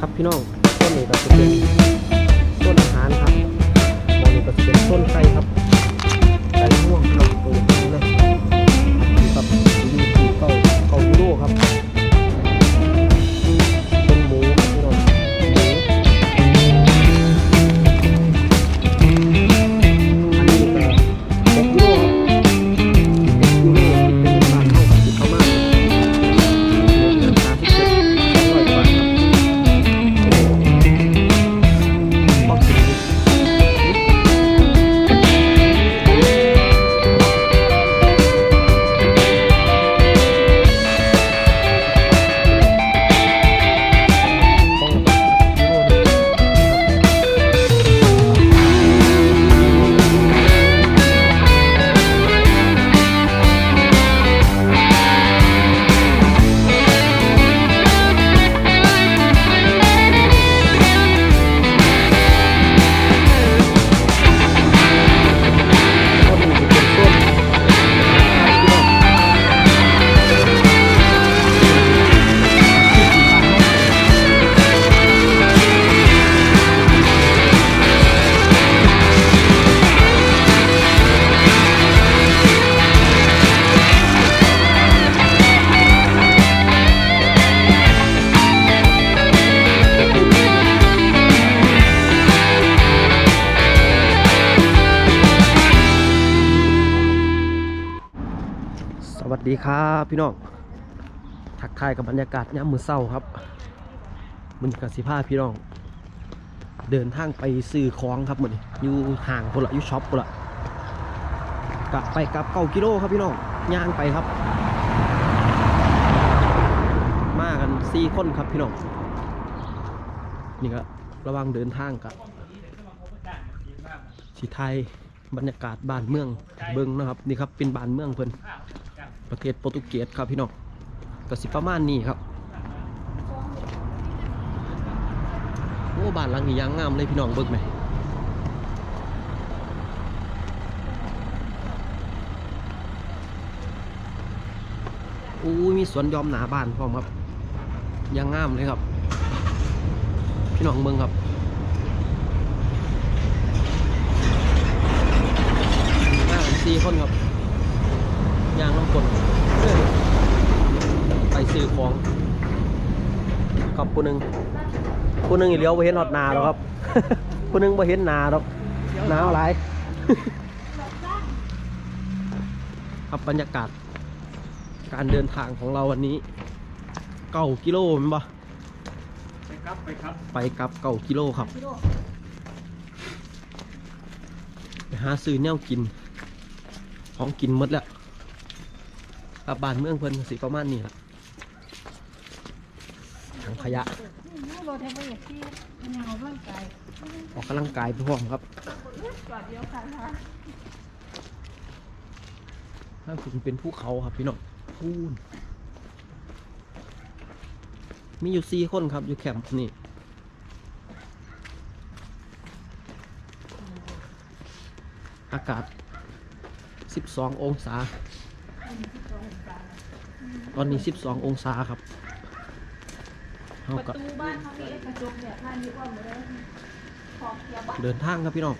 ครับพี่น้องต้นนี้ก็จะเป็นต้นอาหารครับมองนี้ก็จะเป็นต้นไทรครับ ดีครับพี่น้องทักทายกับบรรยากาศยามมือเช้าครับมันกับสิพาพี่น้อง เดินทางไปซื้อของครับมื้อนอยู่ห่างพุ่นละอยู่ช็อปพุ่นละกลับไปกลับเก้ากิโลครับพี่น้องย่างไปครับ มากันสี่คนครับพี่น้องนี่ก็ระวังเดินทางกับสีไทยบรรยากาศบ้านเมืองเบิ้งนะครับนี่ครับเป็นบ้านเมืองเพิ่น ประเทศโปรตุเกสครับพี่น้องก็สิประมาณนี้ครับโอ้บ้านหลังนี้ยางงามเลยพี่น้องเบิ่งไหมอู้ยมีสวนยอมหนาบ้านพร้อมครับยางงามเลยครับ พี่น้องเบิ่งครับมาสี่คนครับ ยางน้ำกลเอ้ยไปซื้อของกับผู้หนึ่งผู้หนึ่งอีเลี้ยวไปเห็นหอดหนาแล้วครับผู้หนึ่งไปเห็นหนาหรอกหนาวหลายครับบรรยากาศ การเดินทางของเราวันนี้เก้ากิโลแมันปะไปครับไปครับไปกลับเก้ากิโลครับไปหาซื้อแนวกิน ของกินหมดแล้ว กับบ้านเมืองเพิ่นสิประมาณนี้ละถังขยะ รถแท็กซี่ที่งาร่างกายออกกำลังกายไปพร้อมครับจอดเดียวค่ะค่ะถ้าคุณเป็นภูเขาครับพี่น้องพูนมีอยู่สี่คนครับ อยู่แคมป์นี่อากาศ 12 องศา ตอนนี้12องศาครับเท่าประกับตูบ้านเขามีกระจกเนี่ยท่านยึดว่าหมดเลยขอบเกียร์บ้านเดินทางครับพี่น้อง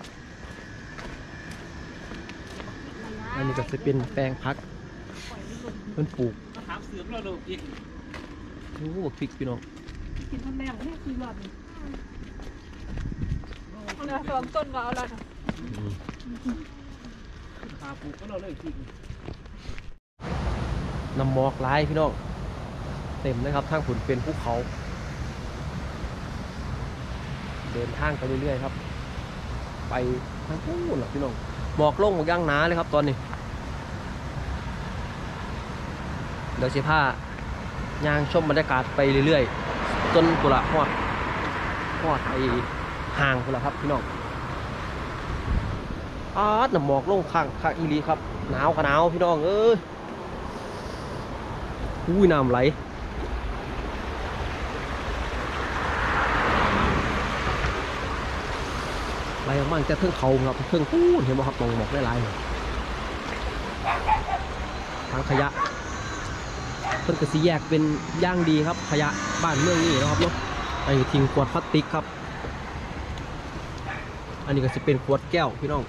อันนี้ก็จะเป็นแปลงพักเพิ่นปลูกมาถามเสือมเราดูอีกโอ้โหพริกพี่น้อง กินท่านแม่ไม่คือหลอดเอาละสองต้นก็เอาละค่ะพาปลูกก็เราเลยอีก น้ำหมอกหลายพี่น้องเต็มเลยครับทางผุนเป็นภูเขา เดินทางไปเรื่อยๆครับ ไปทางพูนหรอพี่น้องหมอกลงหมอกย่างหนาเลยครับตอนนี้เดี๋ยวสิผ้ายางชมบรรยากาศไปเรื่อยๆจนกุละหอดหอดไอห่างกุละครับพี่น้องอาดน้ำหมอกลงข้างข้างอีหลีครับ หนาวขะหนาวพี่น้องเอ้ย อุ้ยน้ำไหลไหลออกมาจากเทิงเขาครับเทิงพูนเห็นไหมครับมองหมอกได้หลายทางขยะเพิ่นก็สีแยกเป็นย่างดีครับ ขยะบ้านเมืองนี่นะครับเนาะไปทิ้งขวดพลาสติกครับ อันนี้ก็จะเป็นขวดแก้วพี่น้อง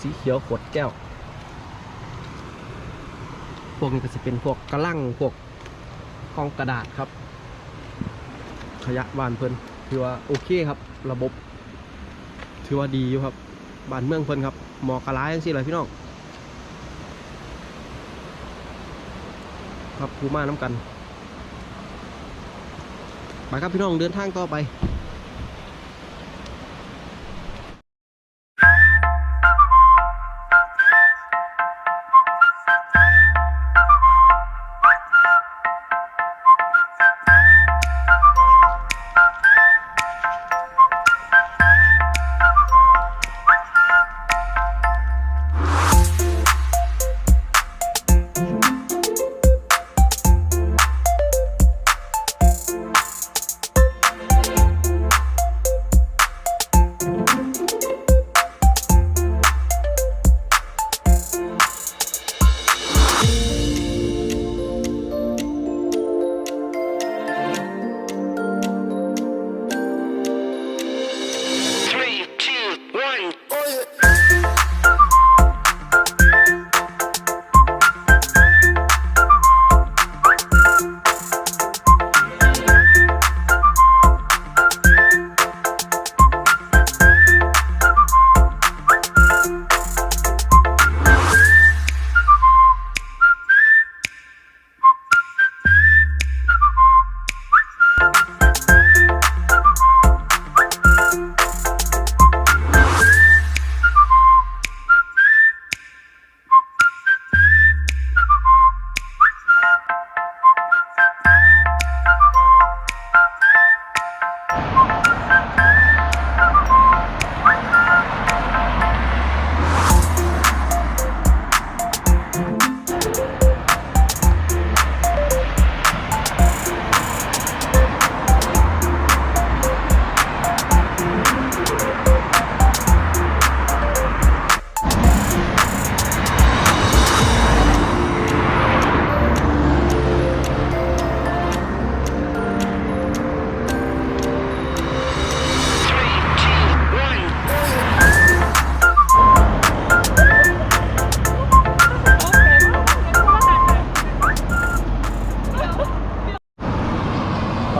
สีเขียวขวดแก้ว วกนี้ก็จะเป็นพวกกระลังพวกกล่องกระดาษครับ ขยะบ้านเพิ่นถือว่าโอเคครับ ระบบ ถือว่าดีอยู่ครับบ้านเมืองเพิ่นครับหมอกระไรยังสิเลยพี่น้องครับภูมาน้ำกันไปครับพี่น้องเดินทางต่อไป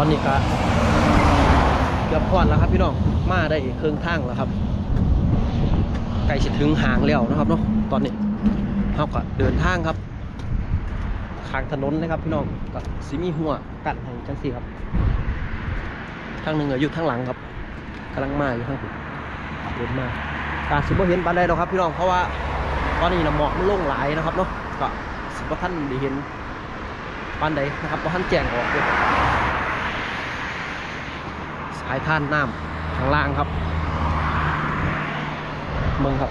อนนี้ก็เกือบพอนแล้วครับพี่น้องมาได้เครื่องทางแล้วครับใกล้จะถึงหางแล้วนะครับเนาะตอนนี้เราก็เดินทางครับขางถนนนะครับพี่น้องก็สิมีหัวกัดให้จังสี่ครับทางหนึ่งอยู่ทางหลังครับกำลังมาอยู่ทางผมเดินมาการสิบ่เห็นปานใดหรอกครับพี่น้องเพราะว่าตอนนี้นะหมอกมันลงหลายนะครับเนาะก็สิบ่ท่านได้เห็นปานใดนะครับบ่ท่านแจ้งออกเลยายท่านน้ำข้างล่างครับเมืองครับ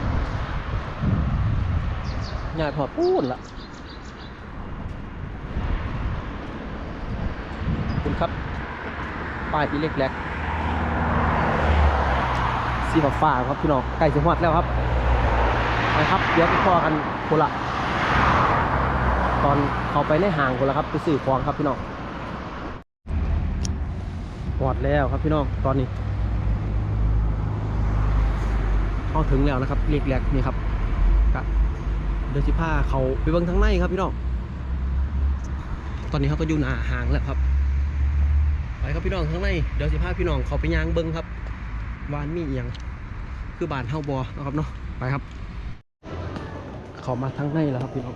ง่ายพอปูนละคุณครับ ป้ายอีเล็กแลกสีฟ้าฟ้าครับพี่น้องใกล้จะหอดแล้วครับไปครับเดี๋ยวไปพอกันคนละตอนเขาไปในห่างคนละครับไปสื่อควงครับพี่น้อง ปอดแล้วครับพี่น้องตอนนี้เข้าถึงแล้วนะครับเรียกแรกนี่ครับกะเดือนสิผ้าเขาไปเบิ้งทางในครับพี่น้องตอนนี้เขาก็อยู่หน้าห่างแล้วครับไปครับพี่น้องทางในเดี๋ยวสิผ้าพี่น้องเขาไปยางเบิ้งครับวานมีอหย่างคือบานเฮาบอนะครับเนาะไปครับ เขามาทางในแล้วครับพี่น้อง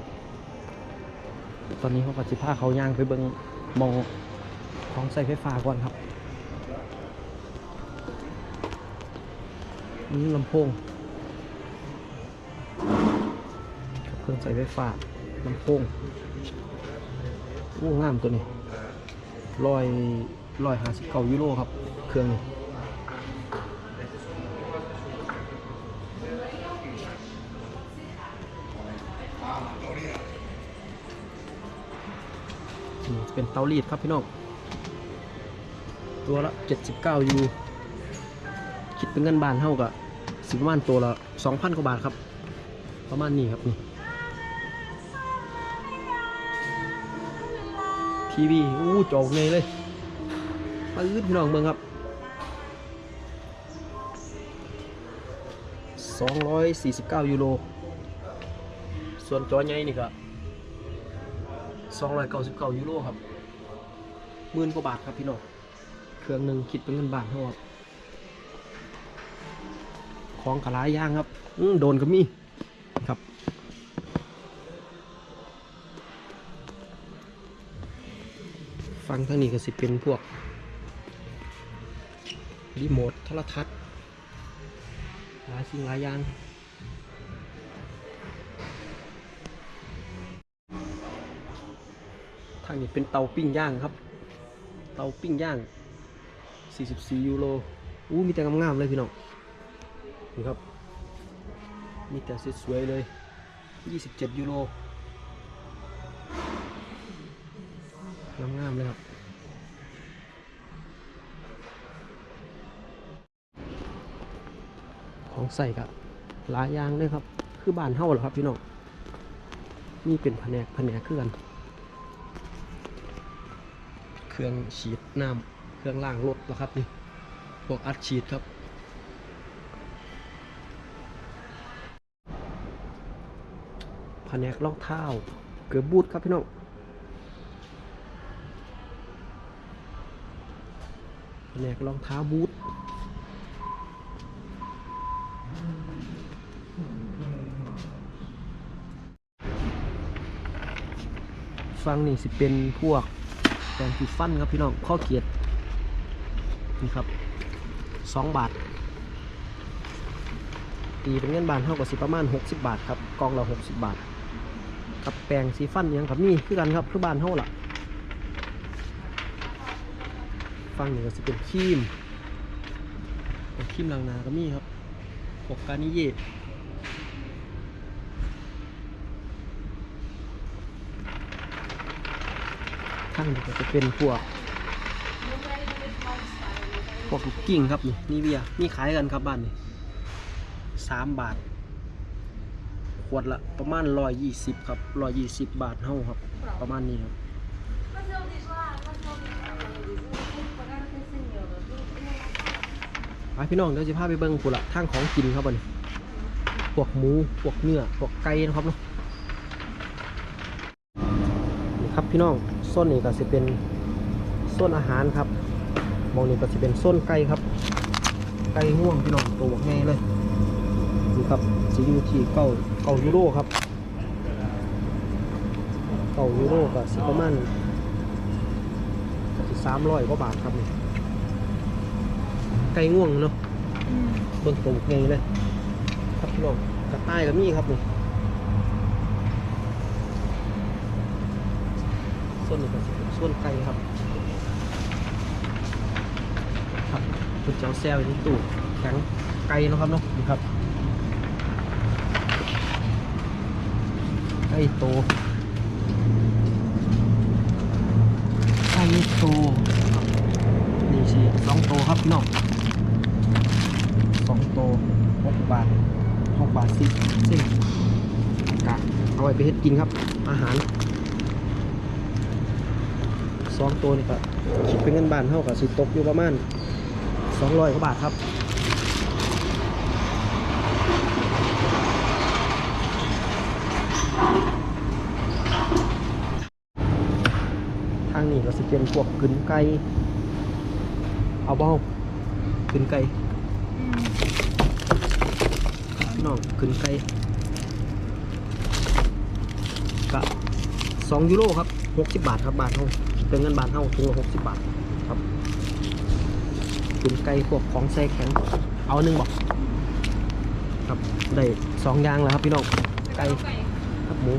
ตอนนี้เขาก็สิผ้าเขายางไปเบิ้งมองของใส่ไฟฟ้าก่อนครับ นี่ลำโพงเครื่องใส่ไฟฟ้าลำโพงโอ้งามตัวนี้ร้อยร้อยหาสิเก้ายูโรครับ เครื่องนี้เป็นเตารีดครับพี่น้อง ตัวละ 79ยูคิดเป็นเงินบาทเท่ากับ สิประมาณตัวละ2,000กว่าบาทครับ ประมาณนี้ครับนี่ทีวีอู้จอกเงยเลยปื้ดพี่น้องเมืองครับ249ยูโร ส่วนจอใหญ่นี่ก็299ยูโรครับหมื่นกว่าบาทครับพี่น้อง เครื่องหนึ่งคิดเป็นเงินบาทเท่าครับ ของกระลายย่างครับอืโดนก็มีครับฟังทางนี้ก็สิเป็นพวกรีโมทโทรทัศน์หลายสิ่งหลายอย่างทางนี้เป็นเตาปิ้งย่างครับ เตาปิ้งย่าง 44 ยูโรอู้มีแต่งามๆเลยพี่น้อง นี่ครับ มีแต่สวยๆเลย 27 ยูโร งามๆเลยครับ ของใส่กับหลายอย่างเลยครับ คือบ้านเฮาเหรอครับพี่น้องนี่เป็นแผนกแผนกเครื่องเครื่องฉีดน้ำ เครื่องล้างรถเหรอครับนี่พวกอัดฉีดครับ แผนกรองเท้าเกือบบูทครับพี่น้องแผนกรองเท้าบูทฟังนี่สิเป็นพวกแปรงสีฟันครับพี่น้องข้อเกียดนี่ครับสองบาทตีเป็นเงินบาทเท่ากับสิประมาณ 60 บาทครับกองละ60 บาท กับแปรงสีฟันอิหยังกับนี่คือกันครับคือบ้านเท่าล่ะฟังนี่ก็สิเป็นครีมเป็นครีมล้างนาก็มีครับพวกการนิเย่ข้างนี้ก็จะเป็นพวกพวกกิ้งครับนี่นี่เวียนี่ขายกันครับบ้านนี่สามบาท วดละประมาณร้อยยี่สิบครับร้อยยี่สิบบาทเท่าครับ ประมาณนี้ครับ Mas eu diz lá, mas eu diz lá, eu vou pagar até 100 euros. ไปพี่น้องเดี๋ยวจะพาไปเบิ้งกูละทางของกินครับบัดนพวกหมูพวกเนื้อพวกไก่นะครับเนาะนี่ครับพี่น้องโซนนี้ก็จะเป็นโซนอาหารครับมองนี้ก็จะเป็นโซนไก่ครับ ไก่ง่วงพี่น้องตัวบักใหญ่เลยนี่ครับ จะอยู่ที่เก้าเก้ายูโรครับเก้ายูโรก็สิประมาณสามร้อยกว่าบาทครับนี่ไก่ง่วงเนาะเบิ่งตัวบักใหญ่เลยครับพี่น้องกระต่ายก็มีครับนี่ส่วนนี้ก็ส่วนไก่ครับครับคุณเจ้าแซวอยู่ในตู้แข็งไก่นะครับเนาะนี่ครับ ไก่โตไก่โตนี่สิสองโตครับพี่น้องสองโตหกบาทหกบาทสิบเส้นกะเอาไว้ไปเฮ็ดกินครับ อาหารสองตัวนี่ก็คิดเป็นเงินบาทเท่ากับสิตกอยู่ประมาณสองร้อยกว่าบาทครับางนี้ก็สิเป็นพวกกึนไก่เอาบ้ากึนไก่น้องกึนไก่กะสองยูโรครับหกสิบบาทครับบาทเท่าเป็นเงินบาทเท่าถุงละหกสิบบาทครับกึนไก่พวกของแซ่แข็ง เอาหนึ่งบอกครับได้สองอย่างแล้วครับพี่น้องไก่ครับหมู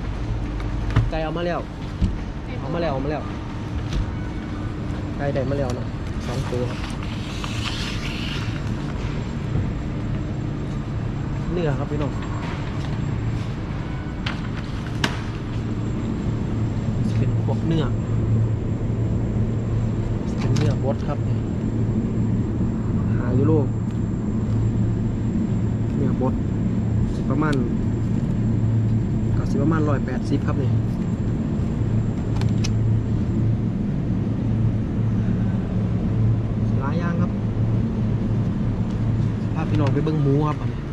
ไก่เอามาแล้วเอามาแล้วเอามาแล้ว ไก่ได้มาแล้วเนาะสองตัว เนื้อครับพี่น้องเป็นพวกเนื้อ เป็นเนื้อบดครับหายูโรเนื้อบดประมาณก็สิประมาณร้อยแปดสิบครับเนี่น พี่น้อง ไปเบิ้งหมูครับอันนี้